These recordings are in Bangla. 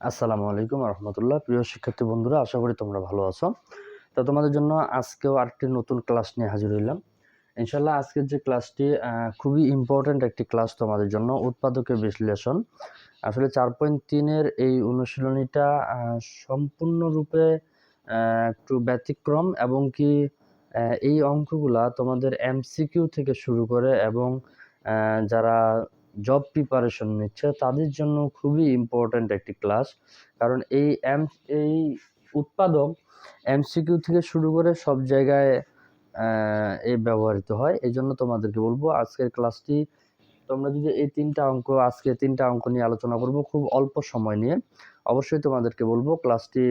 আসসালামু আলাইকুম রহমতুল্লাহ। প্রিয় শিক্ষার্থী বন্ধুরা, আশা করি তোমরা ভালো আছো। তো তোমাদের জন্য আজকেও আরেকটি নতুন ক্লাস নিয়ে হাজির হইলাম। ইনশাল্লাহ আজকের যে ক্লাসটি খুবই ইম্পর্ট্যান্ট একটি ক্লাস তোমাদের জন্য, উৎপাদকের বিশ্লেষণ। আসলে চার পয়েন্ট তিনের এই অনুশীলনীটা সম্পূর্ণরূপে একটু ব্যতিক্রম এবং কি এই অঙ্কগুলা তোমাদের এমসিকিউ থেকে শুরু করে এবং যারা জব প্রিপারেশন নিচ্ছে, তাদের জন্য খুবই ইম্পর্ট্যান্ট একটি ক্লাস কারণ এই এম এই উৎপাদক এমসিকিউ থেকে শুরু করে সব জায়গায় এ ব্যবহৃত হয়। এই জন্য তোমাদেরকে বলব, আজকের ক্লাসটি তোমরা যদি এই তিনটা অঙ্ক আজকে তিনটা অঙ্ক নিয়ে আলোচনা করব খুব অল্প সময় নিয়ে, অবশ্যই তোমাদেরকে বলব ক্লাসটি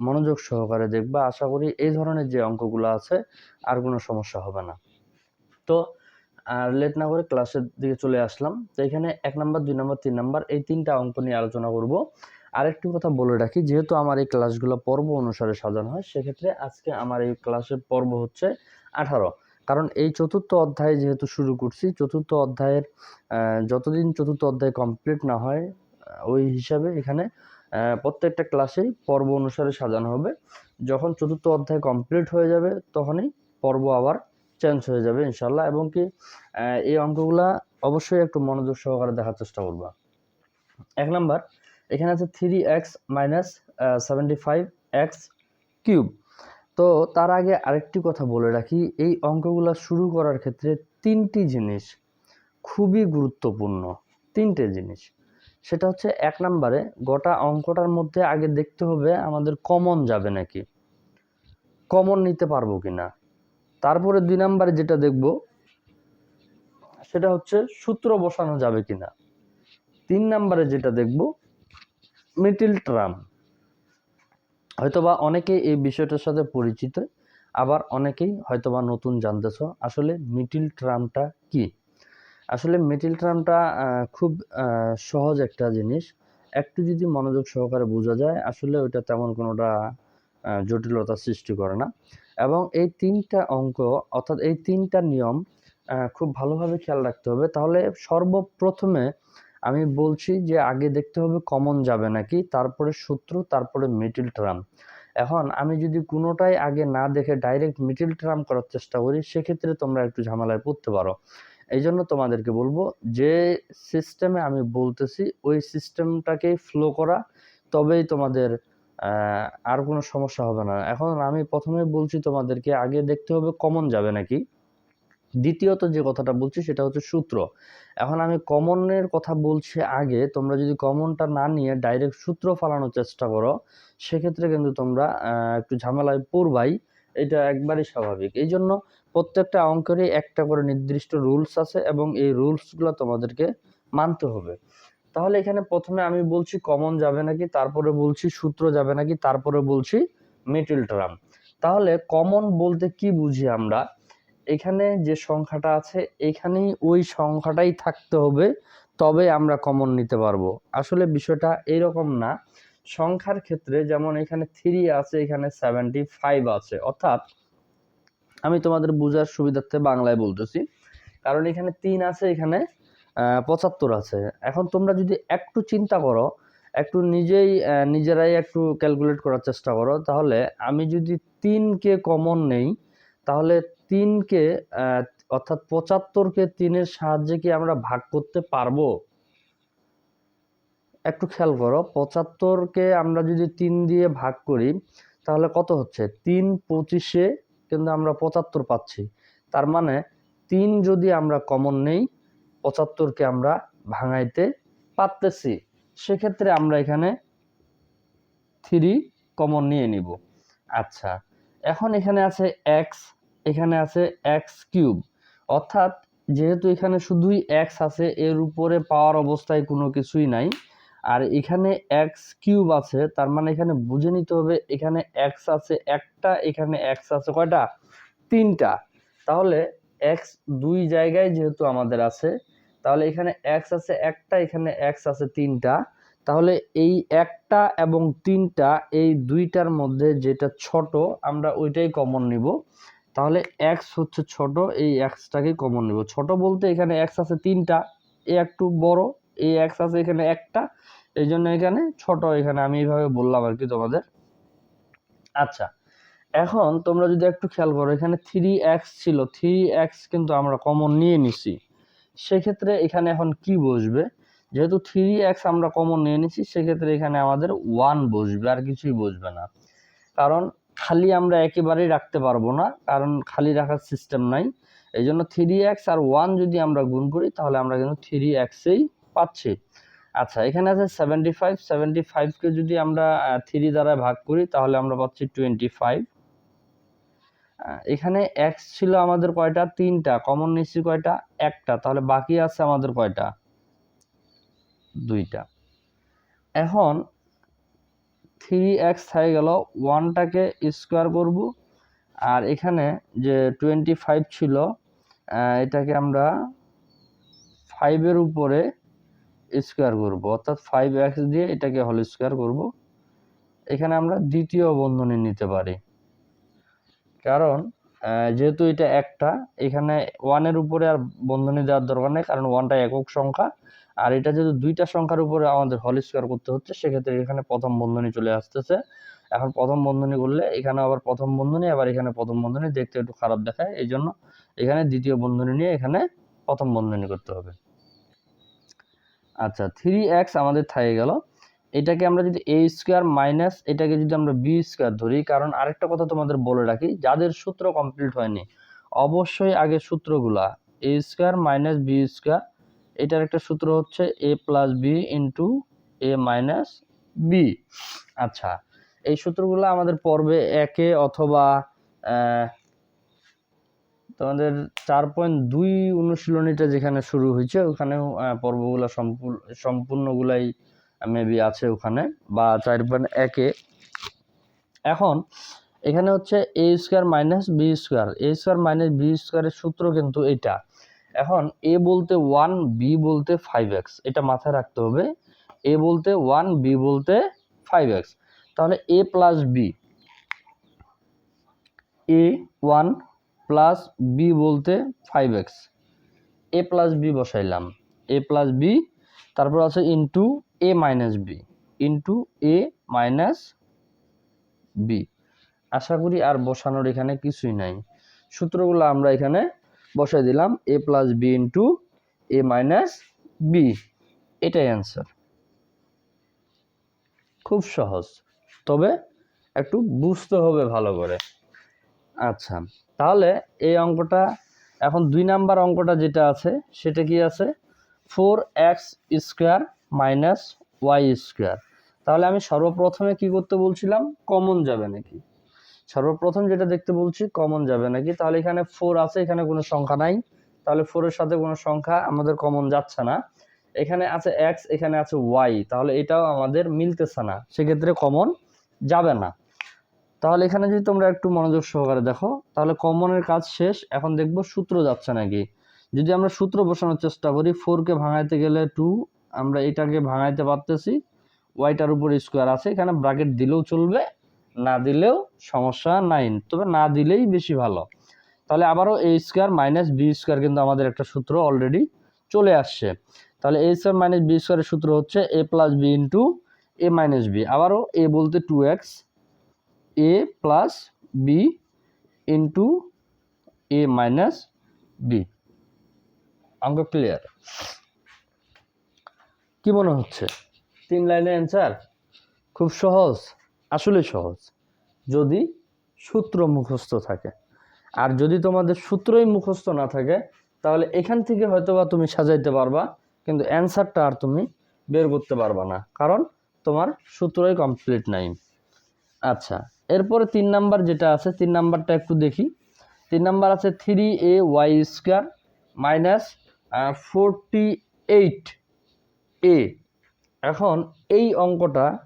মনোযোগ সহকারে দেখবা। আশা করি এই ধরনের যে অঙ্কগুলো আছে, আর কোনো সমস্যা হবে না। তো আর লেট না করে ক্লাসের দিকে চলে আসলাম। তো এখানে এক নাম্বার দুই নাম্বার তিন নাম্বার এই তিনটা অঙ্ক নিয়ে আলোচনা করব। আরেকটি কথা বলে রাখি, যেহেতু আমার এই ক্লাসগুলো পর্ব অনুসারে সাজানো হয়, সেক্ষেত্রে আজকে আমার এই ক্লাসের পর্ব হচ্ছে আঠারো। কারণ এই চতুর্থ অধ্যায় যেহেতু শুরু করছি, চতুর্থ অধ্যায়ের যতদিন চতুর্থ অধ্যায় কমপ্লিট না হয় ওই হিসাবে এখানে প্রত্যেকটা ক্লাসেই পর্ব অনুসারে সাজানো হবে। যখন চতুর্থ অধ্যায় কমপ্লিট হয়ে যাবে, তখনই পর্ব আবার চেঞ্জ হয়ে যাবে ইনশাল্লাহ এবং কি এই অঙ্কগুলা অবশ্যই একটু মনোযোগ সহকারে দেখার চেষ্টা করবা। এক নাম্বার, এখানে আছে three x minus seventy five x cube তো তার আগে আরেকটি কথা বলে রাখি, এই অঙ্কগুলা শুরু করার ক্ষেত্রে তিনটি জিনিস খুবই গুরুত্বপূর্ণ, তিনটে জিনিস। সেটা হচ্ছে এক নম্বরে, গোটা অঙ্কটার মধ্যে আগে দেখতে হবে আমাদের কমন যাবে নাকি কমন নিতে পারব কিনা। তারপরে দুই নাম্বারে যেটা দেখব, সেটা হচ্ছে সূত্র বসানো যাবে কিনা। তিন নাম্বারে যেটা দেখব, মিটিল ট্রাম। হয়তোবা অনেকেই এই বিষয়টার সাথে পরিচিত, আবার অনেকেই হয়তোবা নতুন জানতেছ। আসলে মিটিল ট্রামটা কি? আসলে মিটিল ট্রামটা খুব সহজ একটা জিনিস। একটু যদি মনোযোগ সহকারে বোঝা যায়, আসলে ওইটা তেমন কোনোটা জটিলতা সৃষ্টি করে না। এবং এই তিনটা অঙ্ক, অর্থাৎ এই তিনটা নিয়ম খুব ভালোভাবে খেয়াল রাখতে হবে। তাহলে সর্বপ্রথমে আমি বলছি যে আগে দেখতে হবে কমন যাবে নাকি, তারপরে সূত্র, তারপরে মিডিল ট্রাম এখন আমি যদি কোনোটাই আগে না দেখে ডাইরেক্ট মিডিল ট্রাম করার চেষ্টা করি, সেক্ষেত্রে তোমরা একটু ঝামেলায় পড়তে পারো। এই জন্য তোমাদেরকে বলব, যে সিস্টেমে আমি বলতেছি, ওই সিস্টেমটাকেই ফ্লো করা, তবেই তোমাদের আর কোনো সমস্যা হবে না। এখন আমি প্রথমে বলছি তোমাদেরকে, আগে দেখতে হবে কমন যাবে নাকি? দ্বিতীয়ত যে কথাটা বলছি সেটা হচ্ছে সূত্র। এখন আমি কমনের কথা বলছি আগে, তোমরা যদি কমনটা না নিয়ে ডাইরেক্ট সূত্র ফালানোর চেষ্টা করো, সেক্ষেত্রে কিন্তু তোমরা একটু ঝামেলায় পড়বাই। এটা একবারই স্বাভাবিক। এই জন্য প্রত্যেকটা অঙ্কেরই একটা করে নির্দিষ্ট রুলস আছে এবং এই রুলসগুলো তোমাদেরকে মানতে হবে। তাহলে এখানে প্রথমে আমি বলছি কমন যাবে নাকি, তারপরে বলছি সূত্র যাবে নাকি, তারপরে বলছি মিডিল টার্ম তাহলে কমন বলতে কি বুঝি আমরা? এখানে যে সংখ্যাটা আছে, এখানেই ওই সংখ্যাটাই থাকতে হবে, তবে আমরা কমন নিতে পারব। আসলে বিষয়টা এরকম না। সংখ্যার ক্ষেত্রে যেমন এখানে থ্রি আছে, এখানে সেভেন্টি ফাইভ আছে। অর্থাৎ আমি তোমাদের বোঝার সুবিধার্থে বাংলায় বলতেছি। কারণ এখানে তিন আছে, এখানে পঁচাত্তর আছে। এখন তোমরা যদি একটু চিন্তা করো, একটু নিজেই নিজেরাই একটু ক্যালকুলেট করার চেষ্টা করো, তাহলে আমি যদি তিনকে কমন নেই, তাহলে তিনকে অর্থাৎ পঁচাত্তরকে তিনের সাহায্যে কি আমরা ভাগ করতে পারব? একটু খেয়াল করো পঁচাত্তরকে আমরা যদি তিন দিয়ে ভাগ করি, তাহলে কত হচ্ছে? তিন পঁচিশে কিন্তু আমরা পঁচাত্তর পাচ্ছি। তার মানে তিন যদি আমরা কমন নেই পঁচাত্তরকে আমরা ভাঙাইতে পারতেছি। সেক্ষেত্রে আমরা এখানে থ্রি কমন নিয়ে নিব। আচ্ছা এখন এখানে আছে এক্স এখানে আছে এক্স কিউব অর্থাৎ যেহেতু এখানে শুধুই এক্স আছে, এর উপরে পাওয়ার অবস্থায় কোনো কিছুই নাই। আর এখানে এক্স কিউব আছে, তার মানে এখানে বুঝে নিতে হবে এখানে এক্স আছে একটা, এখানে এক্স আছে কয়টা? তিনটা। তাহলে এক্স দুই জায়গায় যেহেতু আমাদের আছে তাহলে এখানে এক্স আছে একটা, এখানে এক্স আছে তিনটা। তাহলে এই একটা এবং তিনটা, এই দুইটার মধ্যে যেটা ছোট, আমরা ওইটাই কমন নিব। তাহলে এক্স হচ্ছে ছোট, এই এক্সটাকে কমন নিব। ছোট বলতে এখানে এক্স আছে তিনটা, এ একটু বড় এই এক্স আছে এখানে একটা, এই জন্য এখানে ছোট, এখানে আমি এইভাবে বললাম আর কি তোমাদের। আচ্ছা এখন তোমরা যদি একটু খেয়াল করো, এখানে থ্রি এক্স ছিল থ্রি এক্স কিন্তু আমরা কমন নিয়ে নিছি। সেক্ষেত্রে এখানে এখন কি বসবে? যেহেতু থ্রি এক্স আমরা কমন নিয়ে নিছি সেক্ষেত্রে এখানে আমাদের ওয়ান বসবে, আর কিছুই বসবে না। কারণ খালি আমরা একেবারেই রাখতে পারব না, কারণ খালি রাখার সিস্টেম নাই। এই জন্য থ্রি এক্স আর ওয়ান যদি আমরা গুণ করি, তাহলে আমরা কিন্তু থ্রি এক্সেই পাচ্ছি। আচ্ছা এখানে আছে সেভেন্টি ফাইভ সেভেন্টি ফাইভকে যদি আমরা থ্রি দ্বারা ভাগ করি, তাহলে আমরা পাচ্ছি টোয়েন্টি ফাইভ এখানে এক্স ছিল আমাদের কয়টা? তিনটা। কমন নিচ্ছি কয়টা? একটা। তাহলে বাকি আছে আমাদের কয়টা? দুইটা। এখন থ্রি এক্স হয়ে গেল। ওয়ানটাকে স্কোয়ার করব। আর এখানে যে টোয়েন্টি ফাইভ ছিল এটাকে আমরা ফাইভের উপরে স্কোয়ার করব। অর্থাৎ ফাইভ এক্স দিয়ে এটাকে হল স্কোয়ার করব। এখানে আমরা দ্বিতীয় বন্ধনী নিতে পারি। কারণ যেহেতু এটা একটা, এখানে ওয়ানের উপরে আর বন্ধনী দেওয়ার দরকার নেই, কারণ ওয়ানটা একক সংখ্যা। আর এটা যেহেতু দুইটা সংখ্যার উপরে আমাদের হল স্কোয়ার করতে হচ্ছে, সেক্ষেত্রে এখানে প্রথম বন্ধনী চলে আসতেছে। এখন প্রথম বন্ধনী করলে এখানে আবার প্রথম বন্ধনী, আবার এখানে প্রথম বন্ধনী, দেখতে একটু খারাপ দেখায় এই জন্য এখানে দ্বিতীয় বন্ধনী নিয়ে এখানে প্রথম বন্ধনী করতে হবে। আচ্ছা থ্রি এক্স আমাদের থাকে গেল। এটাকে আমরা যদি এ স্কোয়ার মাইনাস এটাকে যদি আমরা বি স্কোয়ার ধরি, কারণ আরেকটা কথা তোমাদের বলে রাখি, যাদের সূত্র কমপ্লিট হয়নি, অবশ্যই আগে সূত্রগুলা a square minus b square এটার একটা সূত্র হচ্ছে a plus b into a minus b আচ্ছা এই সূত্রগুলো আমাদের পর্বে একে অথবা তোমাদের চার পয়েন্ট দুই অনুশীলনীটা যেখানে শুরু হয়েছে, ওখানেও পর্বগুলো সম্পূর্ণ, সম্পূর্ণগুলাই মেবি আছে ওখানে, বা চার পয়েন্ট একে। এখন, এখানে হচ্ছে a square minus b square a square minus b স্কোয়ারের সূত্র কিন্তু এটা এখন এ বলতে ওয়ান বি বলতে ফাইভ এক্স এটা মাথায় রাখতে হবে। এ বলতে ওয়ান বি বলতে ফাইভ এক্স তাহলে a plus b a one plus b বলতে five x a plus b বসাইলাম। A plus B তারপর আছে into a minus b into a minus b আশা করি আর বসানোর এখানে কিছুই নাই। সূত্রগুলো আমরা এখানে বসাই দিলাম a plus b into a minus b এটাই অ্যান্সার খুব সহজ, তবে একটু বুঝতে হবে ভালো করে। আচ্ছা তাহলে এই অঙ্কটা, এখন দুই নাম্বার অঙ্কটা যেটা আছে, সেটা কি আছে? Four x square minus y square. তাহলে আমি সর্বপ্রথমে কি করতে বলছিলাম? কমন যাবে নাকি? সর্বপ্রথম যেটা দেখতে বলছি, কমন যাবে নাকি? তাহলে এখানে ফোর আছে, এখানে কোনো সংখ্যা নাই। তাহলে ফোরের সাথে কোনো সংখ্যা আমাদের কমন যাচ্ছে না। এখানে আছে এক্স এখানে আছে ওয়াই তাহলে এটাও আমাদের মিলতেছে না। সেক্ষেত্রে কমন যাবে না। তাহলে এখানে যদি তোমরা একটু মনোযোগ সহকারে দেখো, তাহলে কমনের কাজ শেষ। এখন দেখব সূত্র যাচ্ছে নাকি? যদি আমরা সূত্র বসানোর চেষ্টা করি ফোরকে ভাঙাইতে গেলে টু আমরা এটাকে ভাঙাইতে পারতেছি ওয়াইটার উপর স্কোয়ার আছে, এখানে ব্র্যাকেট দিলেও চলবে, না দিলেও সমস্যা নাই, তবে না দিলেই বেশি ভালো। তাহলে আবারও a square minus b square কিন্তু আমাদের একটা সূত্র অলরেডি চলে আসছে। তাহলে এ স্কোয়ার মাইনাস বি স্কোয়ারের সূত্র হচ্ছে a plus b into a minus b আবারও এ বলতে two x a plus b into a minus b অঙ্ক ক্লিয়ার কি মনে হচ্ছে? তিন লাইনের অ্যান্সার খুব সহজ আসলে সহজ। যদি সূত্র মুখস্থ থাকে। আর যদি তোমাদের সূত্রই মুখস্থ না থাকে, তাহলে এখান থেকে হয়তোবা তুমি সাজাইতে পারবা, কিন্তু অ্যান্সারটা আর তুমি বের করতে পারবা না, কারণ তোমার সূত্রই কমপ্লিট নাই আচ্ছা এরপরে তিন নাম্বার যেটা আছে, তিন নাম্বারটা একটু দেখি। তিন নাম্বার আছে three a y square minus forty eight a এখন এই অঙ্কটা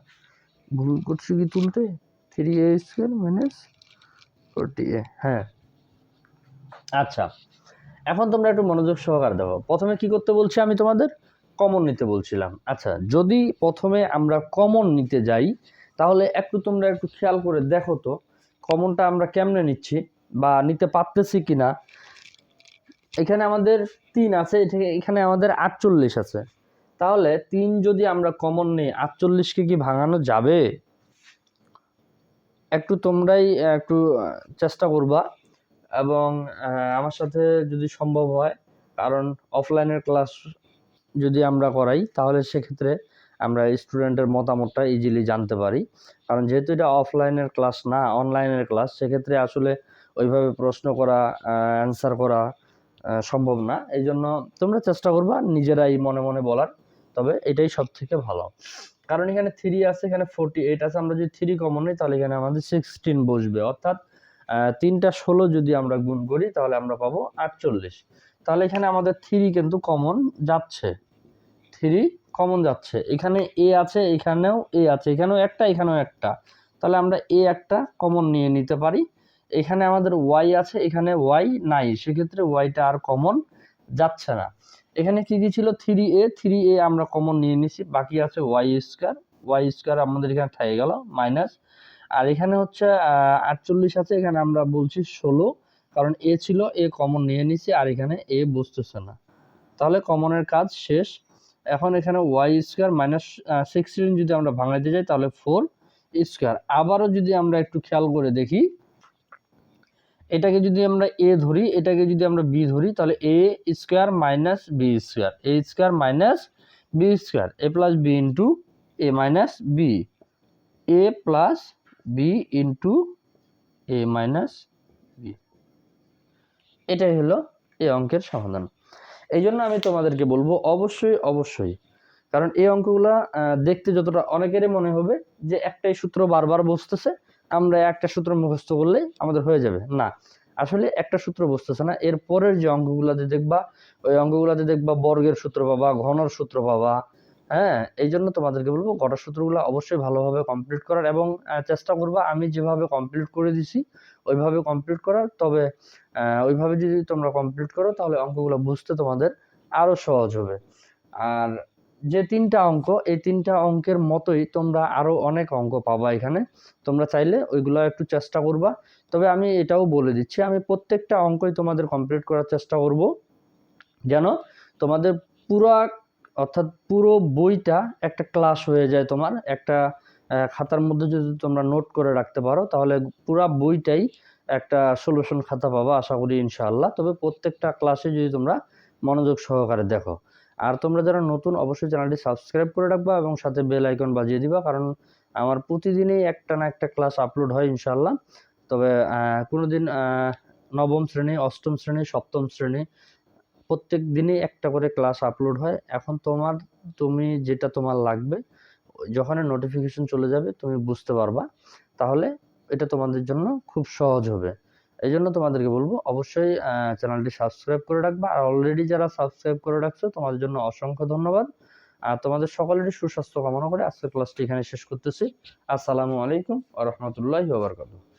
ভুল করছি কি তুলতে? Three a square minus forty a হ্যাঁ। আচ্ছা এখন তোমরা একটু মনোযোগ সহকারে দেখো। প্রথমে কি করতে বলছি আমি তোমাদের? কমন নিতে বলছিলাম। আচ্ছা যদি প্রথমে আমরা কমন নিতে যাই, তাহলে একটু তোমরা একটু খেয়াল করে দেখো তো কমনটা আমরা কেমনে নিচ্ছি বা নিতে পারতেছি কি না এখানে আমাদের তিন আছে এখানে- আমাদের আটচল্লিশ আছে। তাহলে তিন যদি আমরা কমন নিই, আটচল্লিশকে কি ভাঙানো যাবে? একটু তোমরাই একটু চেষ্টা করবা। এবং আমার সাথে যদি সম্ভব হয়, কারণ অফলাইনের ক্লাস যদি আমরা করাই, তাহলে সেক্ষেত্রে আমরা স্টুডেন্টের মতামতটা ইজিলি জানতে পারি। কারণ যেহেতু এটা অফলাইনের ক্লাস না অনলাইনের ক্লাস সেক্ষেত্রে আসলে ওইভাবে প্রশ্ন করা অ্যান্সার করা সম্ভব না। এই জন্য তোমরা চেষ্টা করবা নিজেরাই মনে মনে বলার। তবে এটাই সব থেকে ভালো। কারণ এখানে থ্রি আছে, এখানে ফোরটি এইট আছে, আমরা যদি থ্রি কমন নিই, তাহলে এখানে আমাদের সিক্সটিন বসবে। অর্থাৎ তিনটা ষোলো যদি আমরা গুণ করি, তাহলে আমরা পাবো আটচল্লিশ। তাহলে এখানে আমাদের থ্রি কিন্তু কমন যাচ্ছে। থ্রি কমন যাচ্ছে। এখানে এ আছে, এখানেও এ আছে, এখানেও একটা এখানেও একটা। তাহলে আমরা এ একটা কমন নিয়ে নিতে পারি। এখানে আমাদের ওয়াই আছে, এখানে ওয়াই নাই। সেক্ষেত্রে ওয়াইটা আর কমন যাচ্ছে না। এখানে কি কি ছিল? থ্রি এ থ্রি এ আমরা কমন নিয়ে নিছি। বাকি আছে ওয়াই স্কোয়ার ওয়াই স্কোয়ার আমাদের এখানে থেকে গেল মাইনাস আর এখানে হচ্ছে আটচল্লিশ আছে। এখানে আমরা বলছি ষোলো। কারণ এ ছিল এ কমন নিয়ে নিছি। আর এখানে এ বসতেছে না। তাহলে কমনের কাজ শেষ। এখন এখানে ওয়াই স্কোয়ার মাইনাস সিক্সটিন যদি আমরা ভাঙাইতে যাই, তাহলে ফোর স্কোয়ার আবারও যদি আমরা একটু খেয়াল করে দেখি এটাকে যদি আমরা এ ধরি, এটাকে যদি আমরা বি ধরি, তাহলে a square minus b square a square minus b square a plus b into a minus b a plus b into a minus b এটাই হলো এই অঙ্কের সমাধান। এই জন্য আমি তোমাদেরকে বলব, অবশ্যই অবশ্যই, কারণ এই অঙ্কগুলা দেখতে যতটা অনেকেরই মনে হবে যে একটাই সূত্র বারবার বসতেছে আমরা একটা সূত্র মুখস্থ করলেই আমাদের হয়ে যাবে। না, আসলে একটা সূত্র বুঝতেছে না। এর পরের যে অঙ্কগুলাতে দেখবা, ওই অঙ্কগুলাতে দেখবা, বর্গের সূত্র পাবা, ঘনর সূত্র পাবা হ্যাঁ এই জন্য তোমাদেরকে বলব গড়ার সূত্রগুলো অবশ্যই ভালোভাবে কমপ্লিট করার এবং চেষ্টা করবা আমি যেভাবে কমপ্লিট করে দিছি, ওইভাবে কমপ্লিট করার। তবে ওইভাবে যদি তোমরা কমপ্লিট করো, তাহলে অঙ্কগুলো বুঝতে তোমাদের আরও সহজ হবে। আর যে তিনটা অঙ্ক, এই তিনটা অঙ্কের মতোই তোমরা আরও অনেক অঙ্ক পাবা এখানে। তোমরা চাইলে ওইগুলো একটু চেষ্টা করবা। তবে আমি এটাও বলে দিচ্ছি, আমি প্রত্যেকটা অঙ্কই তোমাদের কমপ্লিট করার চেষ্টা করব। যেন তোমাদের পুরা, অর্থাৎ পুরো বইটা একটা ক্লাস হয়ে যায় তোমার। একটা খাতার মধ্যে যদি তোমরা নোট করে রাখতে পারো, তাহলে পুরা বইটাই একটা সলিউশন খাতা পাবা, আশা করি ইনশাআল্লাহ। তবে প্রত্যেকটা ক্লাসে যদি তোমরা মনোযোগ সহকারে দেখো। আর তোমরা যারা নতুন অবশ্যই চ্যানেলটি সাবস্ক্রাইব করে রাখবা এবং সাথে বেল আইকন বাজিয়ে দিবা কারণ আমার প্রতিদিনই একটা না একটা ক্লাস আপলোড হয় ইনশাআল্লাহ। তবে আহ, কোনোদিন আহ, নবম শ্রেণি অষ্টম শ্রেণি সপ্তম শ্রেণি প্রত্যেক দিনই একটা করে ক্লাস আপলোড হয়। এখন তোমার তুমি যেটা তোমার লাগবে যখন নোটিফিকেশন চলে যাবে তুমি বুঝতে পারবা। তাহলে এটা তোমাদের জন্য খুব সহজ হবে। এই জন্য তোমাদেরকে বলব, অবশ্যই চ্যানেলটি সাবস্ক্রাইব করে রাখবা। আর অলরেডি যারা সাবস্ক্রাইব করে রাখছো, তোমাদের জন্য অসংখ্য ধন্যবাদ। আর তোমাদের সকলেরই সুস্বাস্থ্য কামনা করে আজকের ক্লাসটি এখানে শেষ করতেছি। আসসালামু আলাইকুম আ রহমতুল্লাহ ওবরকাতুহ